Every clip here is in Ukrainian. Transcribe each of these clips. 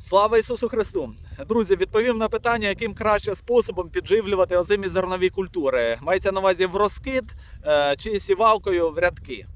Слава Ісусу Христу! Друзі, відповім на питання, яким краще способом підживлювати озимі зернові культури. Мається на увазі в розкид е, чи сівалкою в рядки.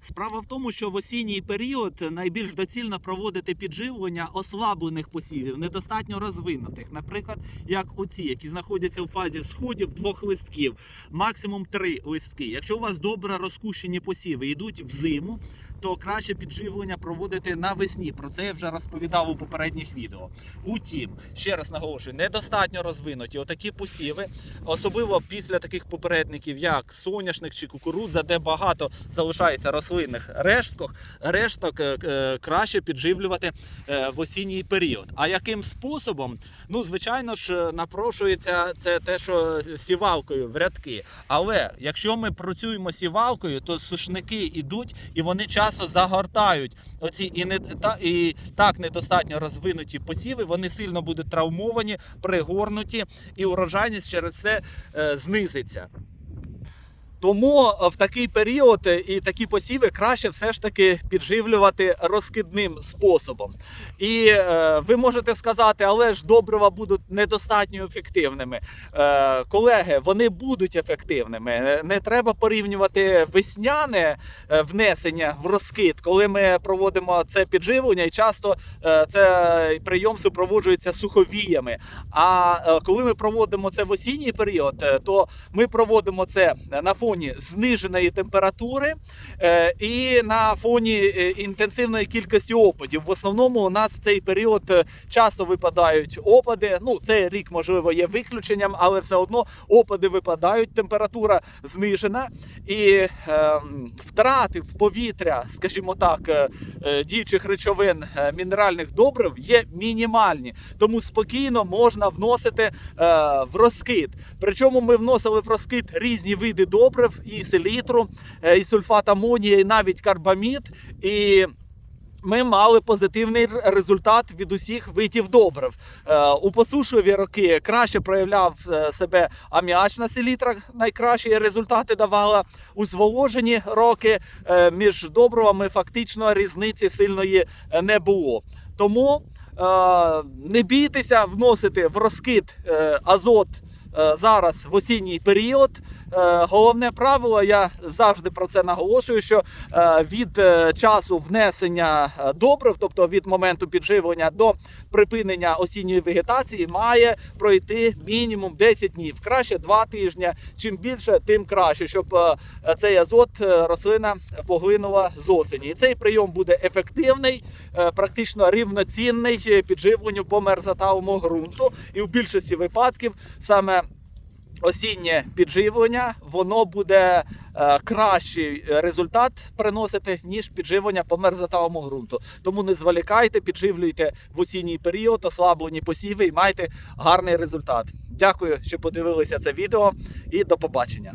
Справа в тому, що в осінній період найбільш доцільно проводити підживлення ослаблених посівів, недостатньо розвинутих. Наприклад, як оці, які знаходяться у фазі сходів двох листків, максимум три листки. Якщо у вас добре розкущені посіви йдуть в зиму, то краще підживлення проводити навесні. Про це я вже розповідав у попередніх відео. Утім, ще раз наголошую, недостатньо розвинуті отакі посіви, особливо після таких попередників, як соняшник чи кукурудза, де багато залишається рослинних решток, решток е, е, краще підживлювати е, в осінній період. А яким способом? Ну, звичайно ж, напрошується це те, що сівалкою в рядки. Але якщо ми працюємо сівалкою, то сушники йдуть і вони часто загортають оці і не та і так недостатньо розвинуті посіви. Вони сильно будуть травмовані, пригорнуті, і урожайність через це е, знизиться. Тому е, в такий період е, і такі посіви краще все ж таки підживлювати розкидним способом. І е, ви можете сказати, але ж добрива будуть недостатньо ефективними. Е, колеги, вони будуть ефективними. Е, Не треба порівнювати весняне внесення в розкид, коли ми проводимо це підживлення, і часто е, це прийом супроводжується суховіями. А е, коли ми проводимо це в осінній період, то ми проводимо це на фоні зниженої температури е, і на фоні е, інтенсивної кількості опадів. В основному у нас в цей період е, часто випадають опади. Ну, цей рік, можливо, є виключенням, але все одно опади випадають, температура знижена і е, втрати в повітря, скажімо так, діючих речовин мінеральних добрив є мінімальні. Тому спокійно можна вносити в розкид. Причому ми вносили в розкид різні види добрив, і селітру, е, і сульфат амонія, і навіть карбамід. І ми мали позитивний результат від усіх видів добрив. Е, У посушливі роки краще проявляв е, себе аміачна селітра, найкращі результати давала. У зволожені роки між добривами фактично різниці сильної не було. Тому не бійтеся вносити в розкид азот зараз в осінній період. Е, Головне правило, я завжди про це наголошую, що е, від е, часу внесення добрив, тобто від моменту підживлення до припинення осінньої вегетації, має пройти мінімум 10 днів. Краще 2 тижні. Чим більше, тим краще, щоб цей азот рослина поглинула з осені. І цей прийом буде ефективний, практично рівноцінний підживленню по мерзотавому ґрунту. І в більшості випадків саме осіннє підживлення воно буде е, кращий результат приносити, ніж підживлення по мерзотавому ґрунту. Тому не зволікайте, підживлюйте в осінній період, ослаблені посіви і майте гарний результат. Дякую, що подивилися це відео і до побачення.